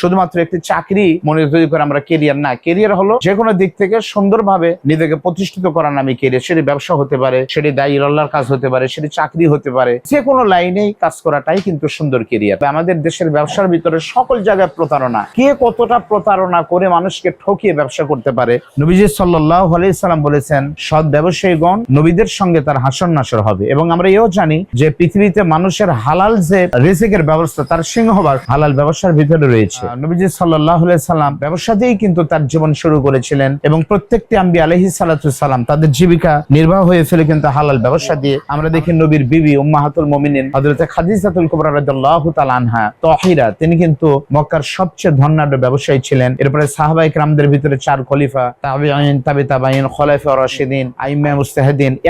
শুধুমাত্র একটি চাকরি মনে তৈরি করে আমরা কেরিয়ার না কেরিয়ার হলো যে কোনো দিক থেকে সুন্দরভাবে নিজেকে প্রতিষ্ঠিত করার নামে কেরিয়ার সেটি ব্যবসা হতে পারে, সেটি দায়ী আল্লাহর কাজ হতে পারে, সেটি চাকরি হতে পারে। যে কোনো লাইনেই কাজ করাটাই কিন্তু সুন্দর কেরিয়ার আমাদের দেশের ব্যবসার ভিতরে সকল জায়গায় প্রতারণা। কে কতটা প্রতারণা করে মানুষকে ঠকিয়ে ব্যবসা করতে পারে? নবীজি সাল্লাহ আলাইসাল্লাম বলেছেন, সৎ ব্যবসায়ীগণ নবীদের সঙ্গে তার হাসন নাসর হবে। এবং আমরা এও জানি যে পৃথিবীতে মানুষের হালাল যে রিজিকের ব্যবস্থা, তার সিংহভাগ হালাল ব্যবসার ভিতরে রয়েছে। নবীজি সাল্লাহ সাল্লাম কিন্তু তার জীবন শুরু করেছিলেন এবং প্রত্যেকটি আম্বি আলহি সালাম তাদের জীবিকা নির্বাহ কিন্তু হালাল ব্যবসা দিয়ে আমরা দেখি নবীর বিবি উম্মাহাতুল মমিনিন হজরত খাদিজাতুল আনহা তহিরা তিনি কিন্তু মক্কার সবচেয়ে ধনাঢ্য ব্যবসায়ী ছিলেন। এরপরে সাহাবাই ক্রামদের ভিতরে চার খলিফা তাবিঈন তাবি তাবাইন খলাইফা রাশিদিন আইম্মা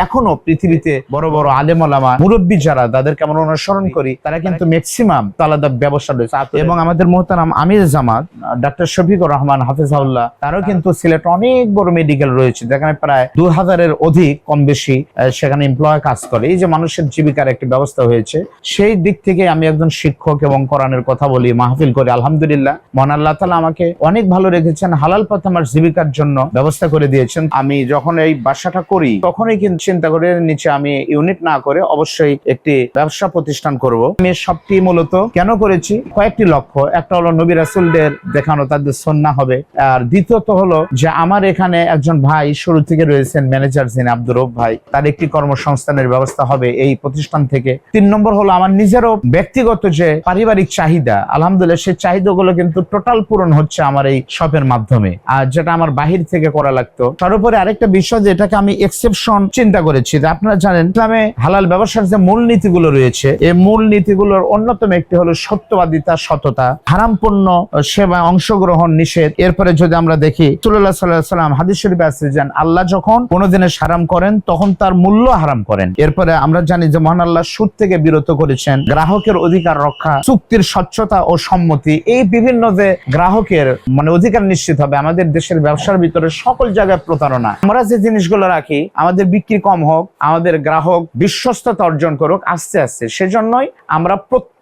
এখনও পৃথিবীতে বড় বড় আলেম ওলামা মুরব্বি যারা তাদেরকে আমরা অনুসরণ করি তারা কিন্তু ম্যাক্সিমাম তালাদা ব্যবসা রয়েছে। এবং আমাদের মহতারাম আমির জামাত, ডাক্তার শফিকুর রহমান হাফিজাউল্লাহ তারও কিন্তু সিলেট অনেক বড় মেডিকেল রয়েছে। যেখানে প্রায় দু হাজারের অধিক কম বেশি সেখানে এমপ্লয় কাজ করে। এই যে মানুষের জীবিকার একটি ব্যবস্থা হয়েছে, সেই দিক থেকে আমি একজন শিক্ষক এবং কোরআনের কথা বলি, মাহফিল করি, আলহামদুলিল্লাহ। মহান আল্লাহ তালা আমাকে অনেক ভালো রেখেছেন, হালাল পথে আমার জীবিকার জন্য ব্যবস্থা করে দিয়েছেন। আমি যখন এই বাসাটা করি, তখনই কিন্তু চিন্তা করে নিচে আমি ইউনিট না করে অবশ্যই একটি ব্যবসা প্রতিষ্ঠান করব। আমি সবটি মূলত কেন করেছি? কয়েকটি লক্ষ্য। একটা হলো নবী রাসুলদের দেখানো তাদের সন্না হবে। আর দ্বিতীয়ত হলো যে আমার এখানে একজন ভাই শুরু থেকে রয়েছেন ম্যানেজার যিনি আব্দুর ভাই, তার একটি কর্মসংস্থানের ব্যবস্থা হবে এই প্রতিষ্ঠান থেকে। তিন নম্বর হলো আমার নিজেরও ব্যক্তিগত যে পারিবারিক চাহিদা, আলহামদুলিল্লাহ সেই চাহিদাগুলো কিন্তু টোটাল পূরণ হচ্ছে আমার এই শপের মাধ্যমে। আর যেটা আমার বাহির থেকে করা লাগতো সর্বোপরি আরেকটা বিষয় যে এটাকে আমি এক্সেপশন চিন্তা করেছি। আপনারা জানেন, ইসলামে হালাল ব্যবসার যে মূল নীতিগুলো রয়েছে, এই মূল নীতিগুলোর অন্যতম একটি হলো সত্যবাদিতা, সততা হারাম পণ্য সেবা অংশগ্রহণ নিষেধ। এরপরে যদি আমরা দেখি সুল্লাহ সাল্লাম হাদিস শরীফে আছে যান আল্লাহ যখন কোনো জিনিস হারাম করেন, তখন তার মূল্য হারাম করেন। এরপরে আমরা জানি যে, মহান আল্লাহ সুদ থেকে বিরত করেছেন। গ্রাহকের অধিকার রক্ষা, চুক্তির স্বচ্ছতা ও সম্মতি, এই বিভিন্ন যে গ্রাহকের মানে অধিকার নিশ্চিত হবে, আমাদের দেশের ব্যবসার ভিতরে সকল জায়গায় প্রতারণা। আমরা যে জিনিসগুলো রাখি, আমাদের বিক্রি কম হোক, আমাদের গ্রাহক বিশ্বস্ততা অর্জন করুক, আস্তে আস্তে। সেজন্যই আমরা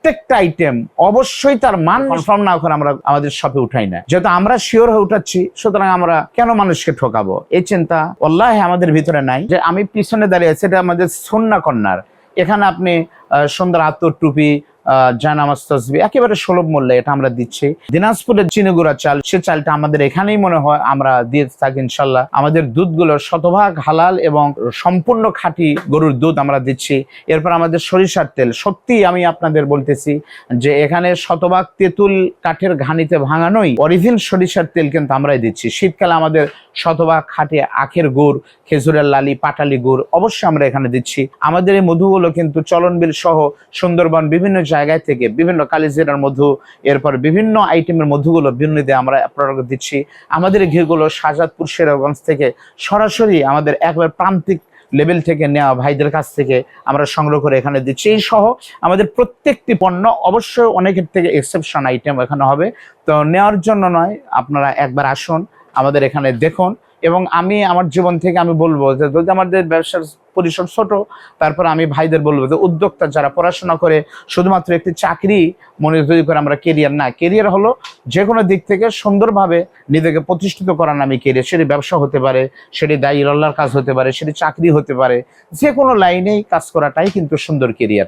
প্রত্যেকটা আইটেম অবশ্যই তার মান কনফার্ম না করে আমরা আমাদের শপে উঠাই না। যেহেতু আমরা শিওর হয়ে উঠাচ্ছি সুতরাং আমরা কেন মানুষকে ঠকাবো? এই চিন্তা অল্লাহ আমাদের ভিতরে নাই। যে আমি পিছনে দাঁড়িয়ে আছি এটা আমাদের সন্না কন্যার। এখানে আপনি সুন্দর আত্মর টুপি জায়নামাজ তসবি একেবারে সুলভ মূল্যে এটা আমরা দিচ্ছি। দিনাজপুরের চিনিগুড়া চাল, সে চালটা আমাদের এখানেই মনে হয় আমরা দিয়ে থাকি ইনশাল্লাহ। আমাদের দুধগুলো শতভাগ হালাল এবং সম্পূর্ণ খাঁটি গরুর দুধ আমরা দিচ্ছি। এরপর আমাদের সরিষার তেল সত্যি আমি আপনাদের বলতেছি যে এখানে শতভাগ তেঁতুল কাঠের ঘানিতে ভাঙানোই অরিজিন সরিষার তেল কিন্তু আমরাই দিচ্ছি। শীতকালে আমাদের শতভাগ খাঁটি আখের গুড়, খেজুরের লালি, পাটালি গুড় অবশ্যই আমরা এখানে দিচ্ছি। আমাদের এই মধুগুলো কিন্তু চলনবিল সহ সুন্দরবন বিভিন্ন জায়গায় থেকে বিভিন্ন কালিজিরার মধু, এরপর বিভিন্ন আইটেমের মধুগুলো বিনুনিতে আমরা আপনারা দিচ্ছি। আমাদের ঘিগুলো শাহজাদপুর শেরগঞ্জ থেকে সরাসরি আমাদের একবার প্রান্তিক লেভেল থেকে নেওয়া ভাইদের কাছ থেকে আমরা সংগ্রহ করে এখানে দিচ্ছি। এই সহ আমাদের প্রত্যেকটি পণ্য অবশ্যই অনেকের থেকে এক্সেপশন আইটেম এখানে হবে। তো নেওয়ার জন্য নয়, আপনারা একবার আসুন আমাদের এখানে দেখুন। এবং আমি আমার জীবন থেকে আমি বলব যে, যদি আমাদের ব্যবসার পরিসর ছোট, তারপর আমি ভাইদের বলব যে, উদ্যোক্তা যারা পড়াশোনা করে, শুধুমাত্র একটি চাকরি মনে তৈরি করে আমরা কেরিয়ার না কেরিয়ার হলো যে কোনো দিক থেকে সুন্দরভাবে নিজেকে প্রতিষ্ঠিত করার নামে কেরিয়ার সেটি ব্যবসা হতে পারে, সেটি দায়ী আল্লাহর কাজ হতে পারে, সেটি চাকরি হতে পারে যে কোনো লাইনেই কাজ করাটাই কিন্তু সুন্দর কেরিয়ার